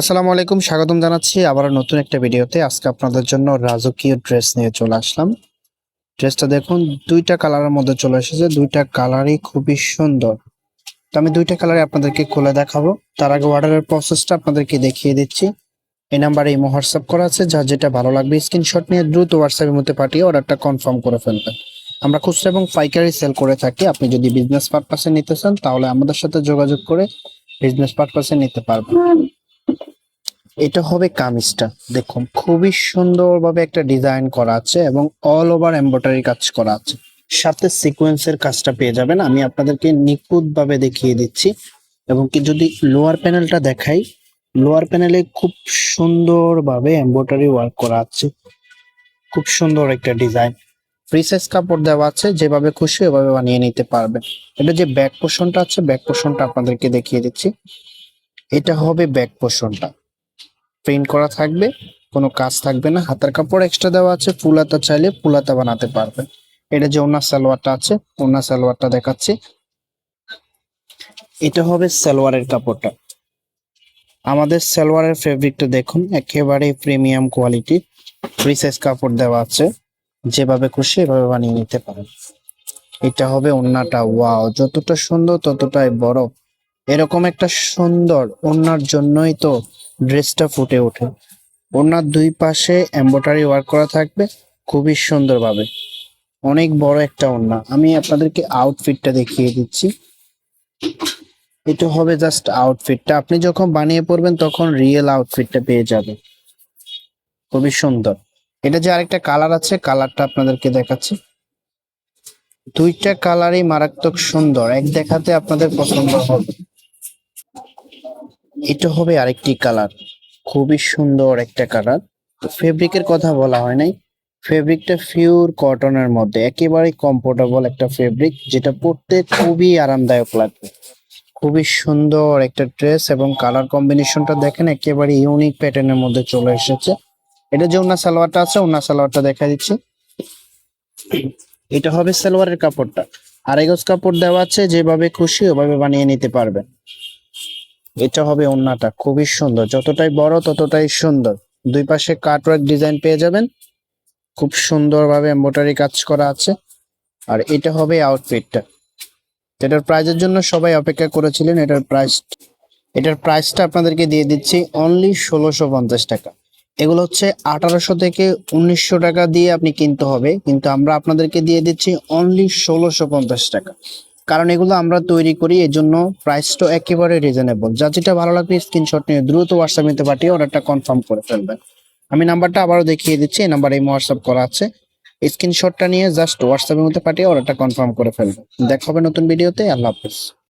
আসসালামু আলাইকুম, স্বাগতম জানাচ্ছি আবার নতুন একটা ভিডিওতে। আজকে আপনাদের জন্য রাজকীয় ড্রেস নিয়ে চলে আসলাম। ড্রেসটা দেখুন, দুইটা কালারের মধ্যে চলে এসেছে, দুইটা কালারই খুবই সুন্দর। তো আমি দুইটা কালারে আপনাদেরকে খুলে দেখাবো। তার আগে অর্ডারের প্রসেসটা আপনাদেরকে দেখিয়ে দিচ্ছি। এই নাম্বারে ইমো, হোয়াটসঅ্যাপ করা আছে যা যেটা ভালো লাগবে স্ক্রিনশট নিয়ে দ্রুত হোয়াটসঅ্যাপের মধ্যে পাঠিয়ে অর্ডারটা কনফার্ম করে ফেলবেন। আমরা খুচরা এবং পাইকারি সেল করে থাকি। আপনি যদি বিজনেস পারপাসে নিতে চান, তাহলে আমাদের সাথে যোগাযোগ করে বিজনেস পারপাসে নিতে পারবেন। এটা হবে কামিজটা, দেখুন। খুবই সুন্দরভাবে একটা ডিজাইন করা আছে এবং অল ওভার এমব্রয়ডারি কাজ করা আছে। সাথে সিকোয়েন্সের কাজটা পেয়ে যাবেন। আমি আপনাদেরকে নিখুঁত ভাবে দেখিয়ে দিচ্ছি। এবং কি যদি লোয়ার প্যানেলটা দেখাই লোয়ার প্যানেলে খুব সুন্দরভাবে এমব্রয়ডারি ওয়ার্ক করা আছে। খুব সুন্দর একটা ডিজাইন। ফ্রি সাইজ কাপড় দেওয়া আছে, যেভাবে খুশি ওভাবে বানিয়ে নিতে পারবেন। এটা যে ব্যাক পোর্শনটা আছে ব্যাক পোর্শনটা আপনাদেরকে দেখিয়ে দিচ্ছি। এটা হবে ব্যাক পোর্শনটা প্রিন্ট করা থাকবে, কোনো কাজ থাকবে না। হাতার কাপড় এক্সট্রা দেওয়া আছে ফুল হাতা চাইলে ফুল হাতা বানাতে পারবেন। এটা যে ওনার সালোয়ারটা আছে, ওনার সালোয়ারটা দেখাচ্ছি। এটা হবে সালোয়ারের কাপড়টা। আমাদের সালোয়ারের ফেব্রিকটা দেখুন, একেবারে প্রিমিয়াম কোয়ালিটি ফ্রি সাইজ কাপড় দেওয়া আছে, যেভাবে খুশি এভাবে বানিয়ে নিতে পারেন। এটা হবে ওন্নাটা ওয়াও যতটা সুন্দর ততটাই বড়। এরকম একটা সুন্দর ওন্নার জন্যই তো ড্রেসটা ফুটে ওঠে। ওনার দুই পাশে এমব্রয়ডারি ওয়ার্ক করা থাকবে, খুবই সুন্দরভাবে। অনেক বড় একটা ওন্না আমি আপনাদেরকে আউটফিটটা দেখিয়ে দিচ্ছি। এটা হবে জাস্ট আউটফিটটা আপনি যখন বানিয়ে পড়বেন তখন রিয়েল আউটফিটটা পেয়ে যাবেন। খুবই সুন্দর। এটা যে আরেকটা কালার আছে কালারটা আপনাদেরকে দেখাচ্ছি। দুইটা কালারই মারাত্মক সুন্দর। এক দেখাতে আপনাদের পছন্দ হবে। এটা হবে আরেকটি কালার খুবই সুন্দর একটা কালার ফেব্রিকের কথা বলা হয় নাই। ফেব্রিকটা পিওর কটনের মধ্যে একেবারে কমফোর্টেবল একটা ফেব্রিক যেটা পরতে খুবই আরামদায়ক লাগবে। খুবই সুন্দর একটা ড্রেস এবং কালার কম্বিনেশনটা দেখেন, একেবারে ইউনিক প্যাটার্নের মধ্যে চলে এসেছে। এটা যে ওনার সালোয়ারটা আছে ওনার সালোয়ারটা দেখা দিচ্ছি। এটা হবে সালোয়ারের কাপড়টা। আড়াই কাপড় দেওয়া আছে, যেভাবে খুশি ওভাবে বানিয়ে নিতে পারবেন। এটা হবে ওন্নাটা। খুবই সুন্দর। যতটাই বড়, ততটাই সুন্দর। দুই পাশে কাটওয়ার্ক ডিজাইন পেয়ে যাবেন। খুব সুন্দরভাবে এমব্রয়ডারি কাজ করা আছে। আর এটা হবে আউটফিটটা এটার প্রাইজের জন্য সবাই অপেক্ষা করেছিলেন। এটার প্রাইস এটার প্রাইসটা আপনাদেরকে দিয়ে দিচ্ছি অনলি ষোলোশো পঞ্চাশ টাকা। এগুলো হচ্ছে আঠারোশো থেকে উনিশশো টাকা দিয়ে আপনি কিনতে হবে। কিন্তু আমরা আপনাদেরকে দিয়ে দিচ্ছি অনলি ষোলোশো পঞ্চাশ টাকা। কারণ এগুলো আমরা তৈরি করি এর জন্য প্রাইসটা একেবারে রিজনেবল যা যেটা ভালো লাগবে স্ক্রিনশট নিয়ে দ্রুত হোয়াটসঅ্যাপ পাঠিয়ে অর্ডারটা কনফার্ম করে ফেলবেন। আমি নাম্বারটা আবারও দেখিয়ে দিচ্ছি, এই নাম্বারে হোয়াটসঅ্যাপ করা আছে। স্ক্রিনশটটা নিয়ে জাস্ট হোয়াটসঅ্যাপের মধ্যে পাঠিয়ে অর্ডারটা কনফার্ম করে ফেলবেন। দেখা হবে নতুন ভিডিওতে আল্লাহ হাফিজ।